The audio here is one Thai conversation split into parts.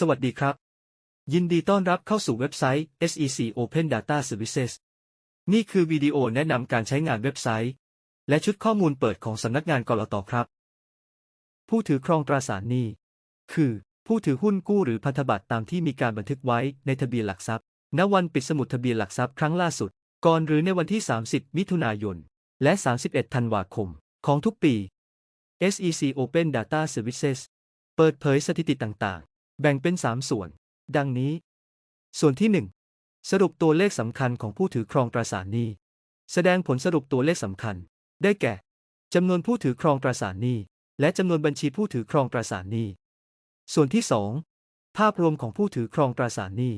สวัสดีครับ ยินดีต้อนรับเข้าสู่เว็บไซต์ SEC Open Data Services นี่คือวิดีโอแนะนำการใช้งานเว็บไซต์ และชุดข้อมูลเปิดของสำนักงานกรตครับ ผู้ถือครองตราสารหนี้ คือ ผู้ถือหุ้นกู้หรือพันธบัตรตามที่มีการบันทึกไว้ในทะเบียนหลักทรัพย์ ณ วันปิดสมุดทะเบียนหลักทรัพย์ครั้งล่าสุด ก่อนหรือในวันที่ 30 มิถุนายน และ 31 ธันวาคม ของทุกปี SEC Open Data Services เปิดเผยสถิติต่างๆ แบ่งเป็น 3 ส่วน ดังนี้ ส่วนที่ 1 สรุปตัวเลขสำคัญของผู้ถือครองตราสารหนี้ แสดงผลสรุปตัวเลขสำคัญ ได้แก่จำนวนผู้ถือครองตราสารหนี้ และจำนวนบัญชีผู้ถือครองตราสารหนี้ ส่วนที่ 2 ภาพรวมของผู้ถือครองตราสารหนี้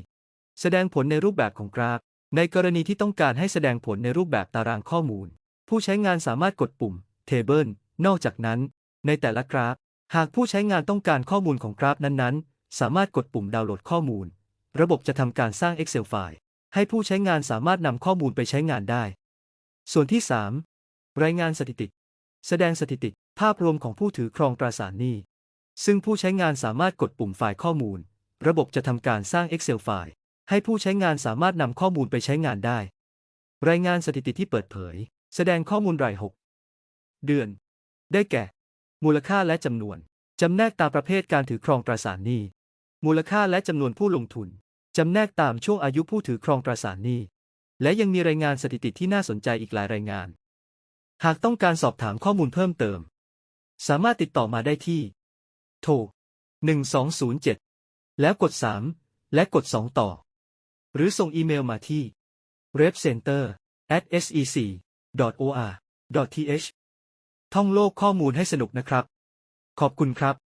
แสดงผลในรูปแบบของกราฟ ในกรณีที่ต้องการให้แสดงผลในรูปแบบตารางข้อมูล ผู้ใช้งานสามารถกดปุ่ม Table นอกจากนั้น ในแต่ละกราฟ หากผู้ใช้งานต้องการข้อมูลของกราฟนั้นๆ สามารถกดปุ่มดาวน์โหลดข้อมูล ระบบจะทำการสร้าง Excel ไฟล์ให้ผู้ใช้งานสามารถนำข้อมูลไปใช้งานได้ ส่วนที่ 3 รายงานสถิติ แสดงสถิติ ภาพรวมของผู้ถือครองตราสารหนี้ ซึ่งผู้ใช้งานสามารถกดปุ่มไฟล์ข้อมูล ระบบจะทำการสร้าง Excel ไฟล์ให้ผู้ใช้งานสามารถนำข้อมูลไปใช้งานได้ รายงานสถิติที่เปิดเผย แสดงข้อมูลราย 6 เดือน ได้แก่ มูลค่าและจำนวน จำแนกตามประเภทการถือครองตราสารหนี้ มูลค่าและจำนวนผู้ลงทุน จำแนกตามช่วงอายุผู้ถือครองตราสารหนี้ และยังมีรายงานสถิติที่น่าสนใจอีกหลายรายงาน หากต้องการสอบถามข้อมูลเพิ่มเติม สามารถติดต่อมาได้ที่ โทร 1207 แล้วกด 3 และกด 2 ต่อ หรือส่งอีเมลมาที่ repcenter sec or th ท่องโลกข้อมูลให้สนุกนะครับ ขอบคุณครับ